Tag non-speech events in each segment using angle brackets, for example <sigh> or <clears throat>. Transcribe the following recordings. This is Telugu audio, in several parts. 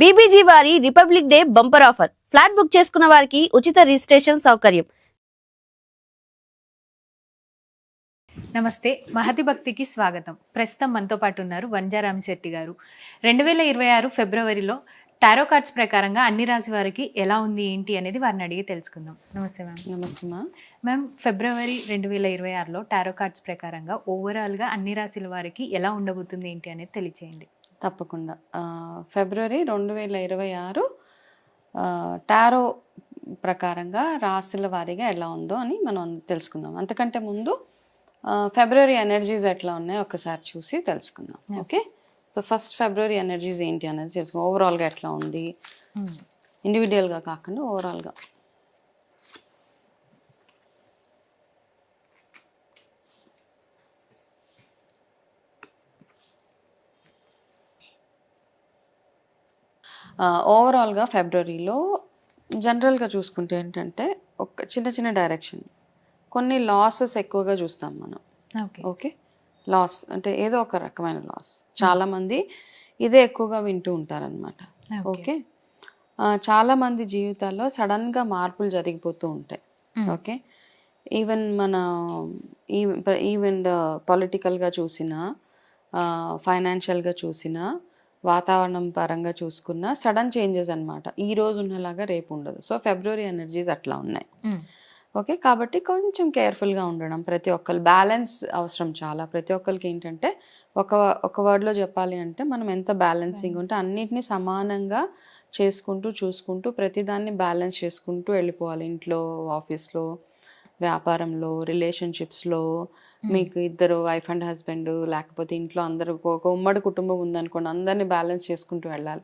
బీబీజీ వారి Republic Day bumper offer. Flat book చేసుకున్న వారికి ఉచిత రిజిస్ట్రేషన్ సౌకర్యం. నమస్తే మహతి భక్తికి స్వాగతం. ప్రస్తుతం మనతో పాటు ఉన్నారు వంజారాం శెట్టి గారు. రెండు వేల ఇరవై ఆరు ఫిబ్రవరిలో టారో కార్డ్స్ ప్రకారంగా అన్ని రాశి వారికి ఎలా ఉంది ఏంటి అనేది వారిని అడిగి తెలుసుకుందాం. నమస్తే మ్యామ్. నమస్తే మా మ్యామ్ ఫిబ్రవరి రెండు వేల ఇరవై ఆరులో టారో కార్డ్స్ ప్రకారంగా ఓవరాల్గా అన్ని రాశుల వారికి ఎలా ఉండబోతుంది ఏంటి అనేది తెలియచేయండి. తప్పకుండా. ఫిబ్రవరి రెండు వేల ఇరవై ఆరు టారో ప్రకారంగా రాశుల వారీగా ఎలా ఉందో అని మనం తెలుసుకుందాం. అంతకంటే ముందు ఫిబ్రవరి ఎనర్జీస్ ఎట్లా ఉన్నాయో ఒకసారి చూసి తెలుసుకుందాం. Okay? So first February energies ఏంటి అనేది తెలుసుకుందాం. ఓవరాల్గా ఎట్లా ఉంది? ఇండివిజువల్గా కాకుండా ఓవరాల్గా ఓవరాల్గా ఫిబ్రవరిలో జనరల్గా చూసుకుంటే ఏంటంటే ఒక చిన్న చిన్న డైరెక్షన్ కొన్ని లాసెస్ ఎక్కువగా చూస్తాం మనం. ఓకే ఓకే లాస్ అంటే ఏదో ఒక రకమైన లాస్ చాలా మంది ఇదే ఎక్కువగా వింటూ ఉంటారనమాట ఓకే ఆ, చాలా మంది జీవితాల్లో సడన్గా మార్పులు జరిగిపోతూ ఉంటాయి. ఓకే ఈవెన్ మన ఈవెన్ పొలిటికల్గా చూసినా ఫైనాన్షియల్గా చూసినా వాతావరణం పరంగా చూసుకున్నా సడన్ చేంజెస్ అన్నమాట. ఈ రోజు ఉన్నలాగా రేపు ఉండదు. సో ఫిబ్రవరి ఎనర్జీస్ అట్లా ఉన్నాయి. ఓకే? కాబట్టి కొంచెం కేర్ఫుల్గా ఉండడం ప్రతి ఒక్కరు బ్యాలెన్స్ అవసరం చాలా. ప్రతి ఒక్కరికి ఏంటంటే ఒక ఒక వర్డ్లో చెప్పాలి అంటే మనం ఎంత బ్యాలెన్సింగ్ ఉంటే అన్నిటినీ సమానంగా చేసుకుంటూ చూసుకుంటూ ప్రతిదాన్ని బ్యాలెన్స్ చేసుకుంటూ వెళ్ళిపోవాలి. ఇంట్లో ఆఫీస్లో వ్యాపారంలో రిలేషన్షిప్స్లో మీకు ఇద్దరు వైఫ్ అండ్ హస్బెండ్ లేకపోతే ఇంట్లో అందరూ ఒక- ఉమ్మడి కుటుంబం ఉందనుకోండి అందరినీ బ్యాలెన్స్ చేసుకుంటూ వెళ్ళాలి.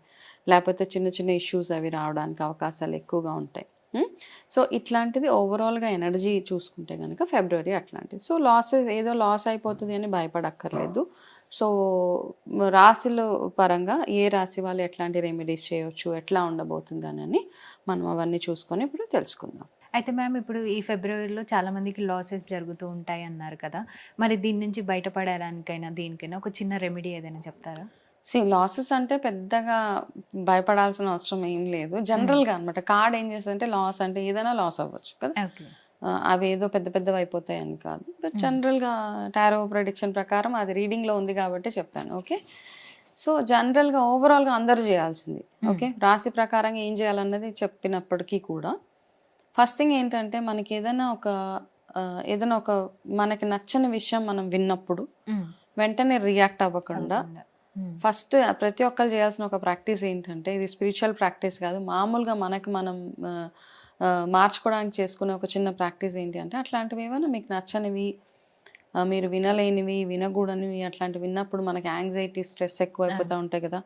లేకపోతే చిన్న చిన్న ఇష్యూస్ అవి రావడానికి అవకాశాలు ఎక్కువగా ఉంటాయి. సో ఇట్లాంటిది ఓవరాల్గా ఎనర్జీ చూసుకుంటే కనుక ఫిబ్రవరి అట్లాంటిది. సో లాస్ ఏదో లాస్ అయిపోతుంది అని భయపడక్కర్లేదు. సో రాశుల పరంగా ఏ రాశి వాళ్ళు ఎట్లాంటి రెమెడీస్ చేయొచ్చు ఎట్లా ఉండబోతుంది అని మనం అవన్నీ చూసుకొని ఇప్పుడు తెలుసుకుందాం. అయితే మ్యామ్ ఇప్పుడు ఈ ఫిబ్రవరిలో చాలా మందికి లాసెస్ జరుగుతూ ఉంటాయి అన్నారు కదా. మరి దీని నుంచి బయటపడడానికైనా దీనికైనా ఒక చిన్న రెమెడీ ఏదైనా చెప్తారా? సి లాసెస్ అంటే పెద్దగా భయపడాల్సిన అవసరం ఏం లేదు. జనరల్గా అనమాట కార్డ్ ఏం చేస్తుందంటే లాస్ అంటే ఏదైనా లాస్ అవ్వచ్చు కదా. అవి ఏదో పెద్ద పెద్దవి అయిపోతాయి అని కాదు. బట్ జనరల్గా టారో ప్రొడిక్షన్ ప్రకారం అది రీడింగ్లో ఉంది కాబట్టి చెప్పాను. ఓకే? సో జనరల్గా ఓవరాల్గా అందరూ చేయాల్సింది. ఓకే? రాశి ప్రకారంగా ఏం చేయాలన్నది చెప్పినప్పటికీ కూడా ఫస్ట్ థింగ్ ఏంటంటే మనకి ఏదైనా ఒక ఏదైనా ఒక మనకి నచ్చని విషయం మనం విన్నప్పుడు వెంటనే రియాక్ట్ అవ్వకుండా ఫస్ట్ ప్రతి ఒక్కరు చేయాల్సిన ఒక ప్రాక్టీస్ ఏంటంటే ఇది స్పిరిచువల్ ప్రాక్టీస్ కాదు. మామూలుగా మనకి మనం మార్చుకోవడానికి చేసుకునే ఒక చిన్న ప్రాక్టీస్ ఏంటి అంటే అట్లాంటివి ఏమైనా మీకు నచ్చనివి మీరు వినలేనివి వినకూడనివి అట్లాంటివి విన్నప్పుడు మనకి యాంగ్జైటీ స్ట్రెస్ ఎక్కువ అయిపోతూ ఉంటాయి కదా.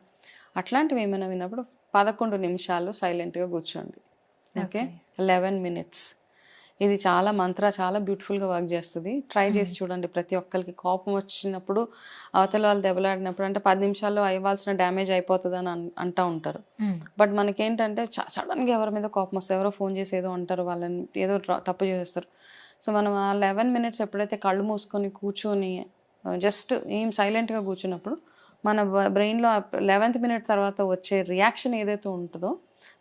అట్లాంటివి ఏమైనా విన్నప్పుడు పదకొండు నిమిషాలు సైలెంట్గా కూర్చోండి. ఓకే. Eleven minutes. ఇది చాలా మంత్ర చాలా బ్యూటిఫుల్గా వర్క్ చేస్తుంది. ట్రై చేసి చూడండి ప్రతి ఒక్కరికి. కోపం వచ్చినప్పుడు అవతల వాళ్ళు దెబ్బలాడినప్పుడు అంటే పది నిమిషాల్లో అవ్వాల్సిన డ్యామేజ్ అయిపోతుంది అని అంటూ ఉంటారు. బట్ మనకేంటంటే సడన్గా ఎవరి మీద కోపం వస్తే ఎవరో ఫోన్ చేసి ఏదో అంటారు వాళ్ళని ఏదో తప్పు చేసేస్తారు. సో మనం ఆ లెవెన్ మినిట్స్ ఎప్పుడైతే కళ్ళు మూసుకొని కూర్చొని జస్ట్ ఏం సైలెంట్గా కూర్చున్నప్పుడు మన బ్రెయిన్లో లెవెన్త్ మినిట్ తర్వాత వచ్చే రియాక్షన్ ఏదైతే ఉంటుందో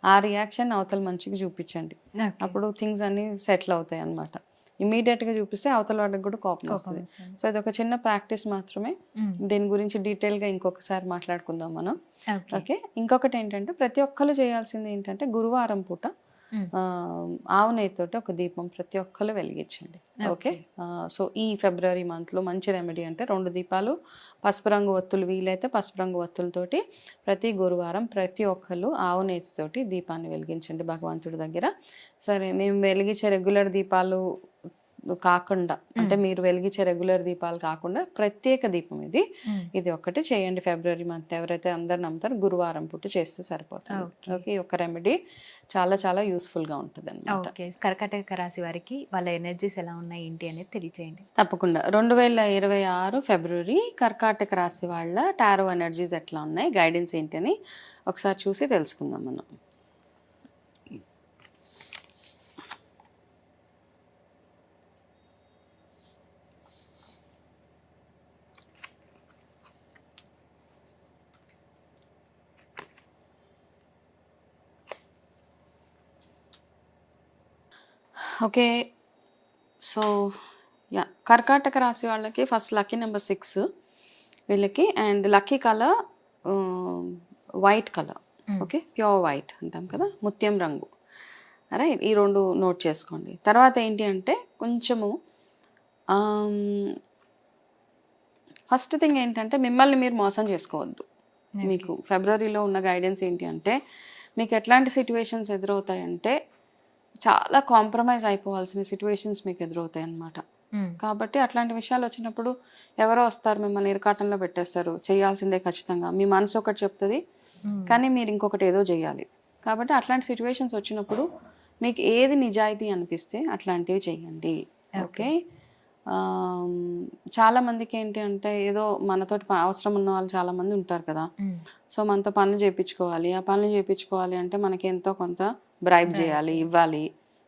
ఆ రియాక్షన్ అవతల మనిషికి చూపించండి. అప్పుడు థింగ్స్ అన్ని సెటిల్ అవుతాయి అనమాట గా చూపిస్తే అవతల వాడికి కూడా కోపం వస్తుంది. సో ఇది ఒక చిన్న ప్రాక్టీస్ మాత్రమే. దీని గురించి detail గా ఇంకొకసారి మాట్లాడుకుందాం మనం. ఓకే ఇంకొకటి ఏంటంటే ప్రతి ఒక్కరు చేయాల్సింది ఏంటంటే గురువారం పూట ఆవు నెయ్యితోటి ఒక దీపం ప్రతి ఒక్కరు వెలిగించండి. ఓకే? సో ఈ ఫిబ్రవరి మంత్లో మంచి రెమెడీ అంటే రెండు దీపాలు పసుపు రంగు ఒత్తులు వీలైతే పసుపు రంగు ఒత్తులతోటి ప్రతి గురువారం ప్రతి ఒక్కరు ఆవు నేతితోటి దీపాన్ని వెలిగించండి భగవంతుడి దగ్గర. సరే మేము వెలిగించే రెగ్యులర్ దీపాలు కాకుండా అంటే మీరు వెలిగించే రెగ్యులర్ దీపాలు కాకుండా ప్రత్యేక దీపం ఇది. ఇది ఒక్కటి చేయండి. ఫిబ్రవరి మంత్ ఎవరైతే అందరు నమ్ముతారో గురువారం పూట చేస్తే సరిపోతుంది. ఓకే. ఒక రెమెడీ చాలా చాలా యూస్ఫుల్గా ఉంటుంది అనమాట ఓకే. కర్కాటక రాశి వారికి వాళ్ళ ఎనర్జీస్ ఎలా ఉన్నాయి ఏంటి అనేది తెలియచేయండి. తప్పకుండా. రెండు వేల ఇరవై ఆరు ఫిబ్రవరి కర్కాటక రాశి వాళ్ళ టారో ఎనర్జీస్ ఎట్లా ఉన్నాయి గైడెన్స్ ఏంటి అని ఒకసారి చూసి తెలుసుకుందాం మనం. ఓకే. సో యా కర్కాటక రాశి వాళ్ళకి ఫస్ట్ లక్కీ నెంబర్ సిక్స్ వీళ్ళకి and lucky colour white colour. Okay pure white అంటాం కదా ముత్యం రంగు. రైట్ ఈ రెండు నోట్ చేసుకోండి. తర్వాత ఏంటి అంటే కొంచెము ఫస్ట్ థింగ్ ఏంటంటే మిమ్మల్ని మీరు మోసం చేసుకోవద్దు. మీకు ఫిబ్రవరిలో ఉన్న గైడెన్స్ ఏంటి అంటే మీకు ఎట్లాంటి సిచ్యువేషన్స్ ఎదురవుతాయంటే చాలా కాంప్రమైజ్ అయిపోవాల్సిన సిచ్యువేషన్స్ మీకు ఎదురవుతాయి అన్నమాట. కాబట్టి అట్లాంటి విషయాలు వచ్చినప్పుడు ఎవరో వస్తారు మిమ్మల్ని ఇరకాటంలో పెట్టేస్తారు. చేయాల్సిందే ఖచ్చితంగా. మీ మనసు ఒకటి చెప్తుంది కానీ మీరు ఇంకొకటి ఏదో చేయాలి. కాబట్టి అట్లాంటి సిచ్యువేషన్స్ వచ్చినప్పుడు మీకు ఏది నిజాయితీ అనిపిస్తే అట్లాంటివి చేయండి. ఓకే? చాలా మందికి ఏంటి అంటే ఏదో మనతోటి ప- అవసరం ఉన్న వాళ్ళు చాలా మంది ఉంటారు కదా. సో మనతో పనులు చేయించుకోవాలి. ఆ పనులు చేయించుకోవాలి అంటే మనకి ఎంతో కొంత బ్రైబ్ చేయాలి ఇవ్వాలి.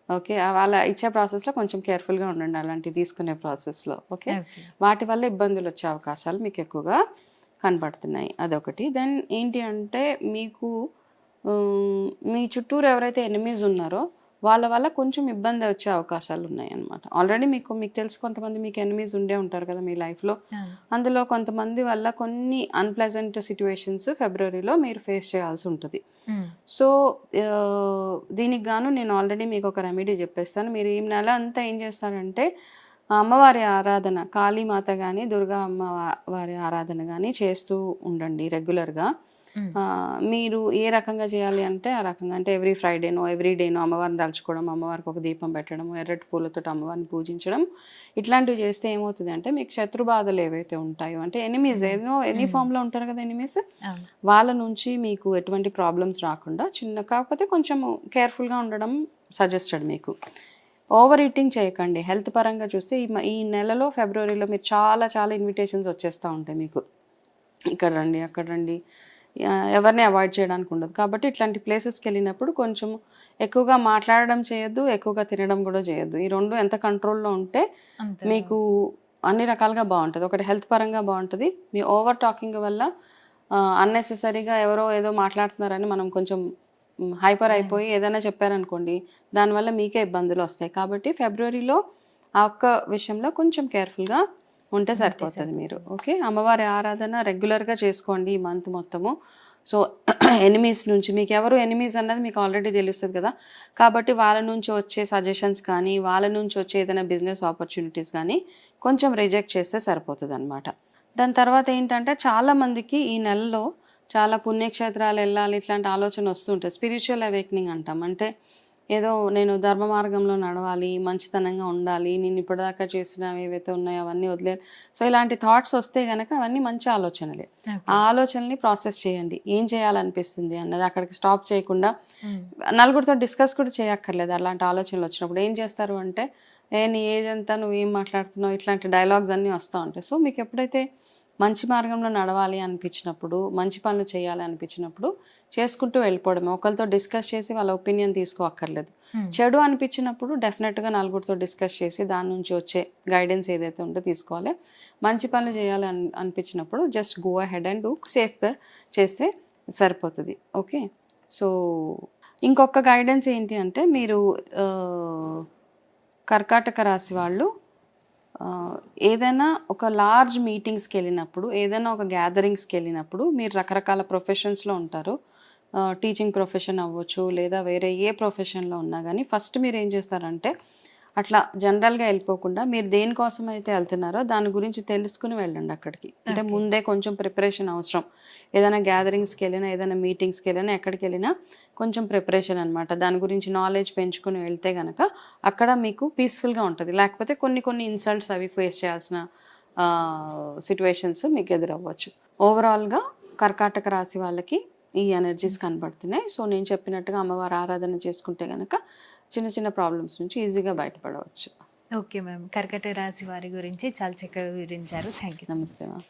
ఓకే? వాళ్ళ ఇచ్చే ప్రాసెస్లో కొంచెం కేర్ఫుల్గా ఉండండి అలాంటివి తీసుకునే ప్రాసెస్లో. ఓకే? వాటి వల్ల ఇబ్బందులు వచ్చే అవకాశాలు మీకు ఎక్కువగా కనపడుతున్నాయి అదొకటి. దెన్ ఏంటి అంటే మీకు మీ చుట్టూరు ఎవరైతే ఎనిమీస్ ఉన్నారో వాళ్ళ వల్ల కొంచెం ఇబ్బంది వచ్చే అవకాశాలు ఉన్నాయి అన్నమాట ఆల్రెడీ మీకు మీకు తెలుసు కొంతమంది మీకు ఎనిమీస్ ఉండే ఉంటారు కదా మీ లైఫ్లో అందులో కొంతమంది వల్ల కొన్ని అన్ప్లెజెంట్ సిచ్యువేషన్స్ ఫిబ్రవరిలో మీరు ఫేస్ చేయాల్సి ఉంటుంది. సో దీనికి గాను నేను ఆల్రెడీ మీకు ఒక రెమెడీ చెప్పేస్తాను. మీరు ఈ నెల అంతా ఏం చేస్తారంటే అమ్మవారి ఆరాధన కాళీమాత కానీ దుర్గా అమ్మ వారి ఆరాధన కానీ చేస్తూ ఉండండి రెగ్యులర్గా మీరు ఏ రకంగా చేయాలి అంటే ఆ రకంగా అంటే ఎవ్రీ ఫ్రైడేనో ఎవ్రీ డేనో అమ్మవారిని తలుచుకోవడం అమ్మవారికి ఒక దీపం పెట్టడం ఎర్రటి పూలతో అమ్మవారిని పూజించడం ఇట్లాంటివి చేస్తే ఏమవుతుంది అంటే మీకు శత్రు బాధలు ఏవైతే ఉంటాయో అంటే ఎనిమీస్ ఏదో ఎనీ ఫామ్లో ఉంటారు కదా ఎనిమీస్ వాళ్ళ నుంచి మీకు ఎటువంటి ప్రాబ్లమ్స్ రాకుండా చిన్న కాకపోతే కొంచెం కేర్ఫుల్గా ఉండడం సజెస్టెడ్ మీకు. ఓవర్ ఈటింగ్ చేయకండి. హెల్త్ పరంగా చూస్తే ఈ నెలలో ఫిబ్రవరిలో మీరు చాలా చాలా ఇన్విటేషన్స్ వచ్చేస్తూ ఉంటాయి మీకు. ఇక్కడ రండి అక్కడ రండి. ఎవరిని అవాయిడ్ చేయడానికి ఉండదు. కాబట్టి ఇట్లాంటి ప్లేసెస్కి వెళ్ళినప్పుడు కొంచెం ఎక్కువగా మాట్లాడడం చేయొద్దు ఎక్కువగా తినడం కూడా చేయొద్దు. ఈ రెండు ఎంత కంట్రోల్లో ఉంటే మీకు అన్ని రకాలుగా బాగుంటుంది. ఒకటి హెల్త్ పరంగా బాగుంటుంది. మీ ఓవర్ టాకింగ్ వల్ల అన్నెసెసరీగా ఎవరో ఏదో మాట్లాడుతున్నారని మనం కొంచెం హైపర్ అయిపోయి ఏదైనా చెప్పారనుకోండి దానివల్ల మీకే ఇబ్బందులు వస్తాయి. కాబట్టి ఫిబ్రవరిలో ఆ ఒక్క విషయంలో కొంచెం కేర్ఫుల్గా ఉంటే సరిపోతుంది మీరు. ఓకే? అమ్మవారి ఆరాధన రెగ్యులర్గా చేసుకోండి ఈ మంత్ మొత్తము. సో <clears throat> ఎనిమీస్ నుంచి మీకు ఎవరు ఎనిమీస్ అన్నది మీకు ఆల్రెడీ తెలుస్తుంది కదా. కాబట్టి వాళ్ళ నుంచి వచ్చే సజెషన్స్ కానీ వాళ్ళ నుంచి వచ్చే ఏదైనా బిజినెస్ ఆపర్చునిటీస్ కానీ కొంచెం రిజెక్ట్ చేస్తే సరిపోతుంది అనమాట దాని తర్వాత ఏంటంటే చాలా మందికి ఈ నెలలో చాలా పుణ్యక్షేత్రాలు వెళ్ళాలి ఇట్లాంటి ఆలోచన వస్తుంటాయి. స్పిరిచువల్ అవేక్నింగ్ అంటాం. అంటే ఏదో నేను ధర్మ మార్గంలో నడవాలి మంచితనంగా ఉండాలి నేను ఇప్పటిదాకా చేసినవి ఏవైతే ఉన్నాయో అవన్నీ వదిలే. సో ఇలాంటి థాట్స్ వస్తే గనక అవన్నీ మంచి ఆలోచనలే. ఆ ఆలోచనల్ని ప్రాసెస్ చేయండి. ఏం చేయాలనిపిస్తుంది అన్నది అక్కడికి స్టాప్ చేయకుండా నలుగురితో డిస్కస్ కూడా చేయక్కర్లేదు అలాంటి ఆలోచనలు వచ్చినప్పుడు. ఏం చేస్తారు అంటే ఏ నీ ఏజ్ అంతా నువ్వు ఏం మాట్లాడుతున్నావు? ఇట్లాంటి డైలాగ్స్ అన్నీ వస్తూ ఉంటాయి. సో మీకు ఎప్పుడైతే మంచి మార్గంలో నడవాలి అనిపించినప్పుడు మంచి పనులు చేయాలి అనిపించినప్పుడు చేసుకుంటూ వెళ్ళిపోవడమే. ఒకరితో డిస్కస్ చేసి వాళ్ళ ఒపీనియన్ తీసుకోక్కర్లేదు. చెడు అనిపించినప్పుడు డెఫినెట్గా నలుగురితో డిస్కస్ చేసి దాని నుంచి వచ్చే గైడెన్స్ ఏదైతే ఉందో తీసుకోవాలి. మంచి పనులు చేయాలి అని అనిపించినప్పుడు just go head and do సేఫ్గా చేస్తే సరిపోతుంది. ఓకే? సో ఇంకొక గైడెన్స్ ఏంటి అంటే మీరు కర్కాటక రాశి వాళ్ళు ఏదైనా ఒక లార్జ్ మీటింగ్స్కి వెళ్ళినప్పుడు ఏదైనా ఒక గ్యాదరింగ్స్కి వెళ్ళినప్పుడు మీరు రకరకాల ప్రొఫెషన్స్లో ఉంటారు. టీచింగ్ ప్రొఫెషన్ అవ్వచ్చు లేదా వేరే ఏ ప్రొఫెషన్లో ఉన్నా కానీ ఫస్ట్ మీరు ఏం చేస్తారంటే అట్లా జనరల్గా వెళ్ళిపోకుండా మీరు దేనికోసం అయితే వెళ్తున్నారో దాని గురించి తెలుసుకుని వెళ్ళండి అక్కడికి. అంటే ముందే కొంచెం ప్రిపరేషన్ అవసరం. ఏదైనా గ్యాదరింగ్స్కి వెళ్ళినా ఏదైనా మీటింగ్స్కి వెళ్ళినా ఎక్కడికి వెళ్ళినా కొంచెం ప్రిపరేషన్ అనమాట దాని గురించి నాలెడ్జ్ పెంచుకుని వెళ్తే గనక అక్కడ మీకు పీస్ఫుల్గా ఉంటుంది. లేకపోతే కొన్ని కొన్ని ఇన్సల్ట్స్ అవి ఫేస్ చేయాల్సిన సిచ్యువేషన్స్ మీకు ఎదురవ్వచ్చు. ఓవరాల్గా కర్కాటక రాశి వాళ్ళకి ఈ ఎనర్జీస్ కనబడుతున్నాయి. సో నేను చెప్పినట్టుగా అమ్మవారి ఆరాధన చేసుకుంటే గనక చిన్న చిన్న ప్రాబ్లమ్స్ నుంచి ఈజీగా బయటపడవచ్చు. ఓకే మ్యామ్ కర్కట రాశి వారి గురించి చాలా చక్కగా వివరించారు. థ్యాంక్ యూ నమస్తే మ్యామ్